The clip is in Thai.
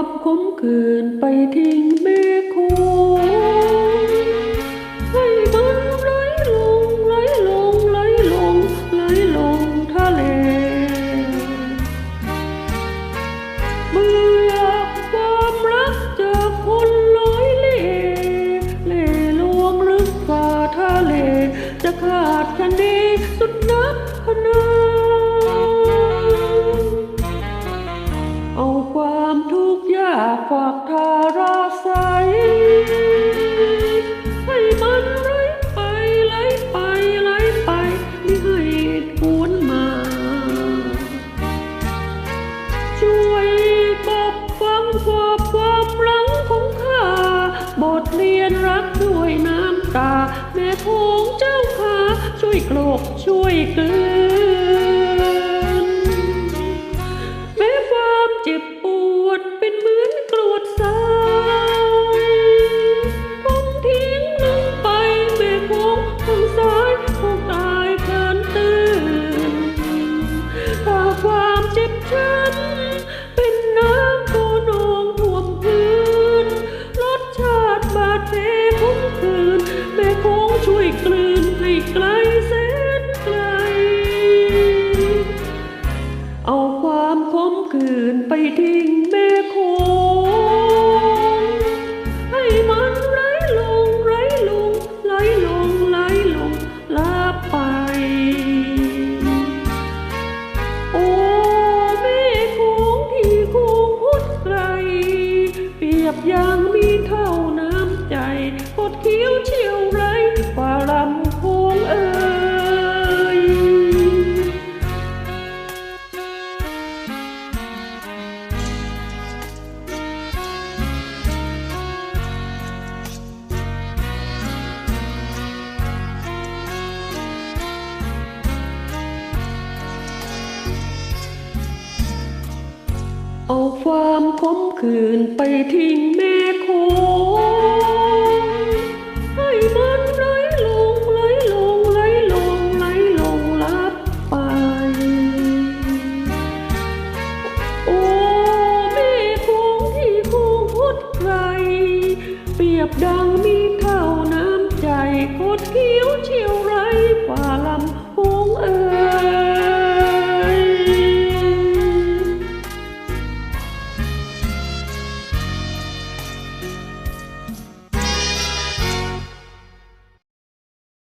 อบคุ้มคืนไปทิ้งแม่คุณ สอบความรังของข้า บทเรียนรักด้วยน้ำตา แม่โขงเจ้าขาช่วยกรกช่วยเกลือ ไปทิ้งแม่คงให้มันไหลลงไหลลงไหลลงไหลลงลาไป โอ้แม่คงที่คงพุดไกล เปียบอย่างมี คืนไปทิ้งแม่คงให้มันไหลลงไหลลงไหลลงไหลลงลับไป โอ้แม่คงที่คงคดไกลเปรียบดังมีเท่าน้ำใจคดเขียวเชียวไรฝ่าลำ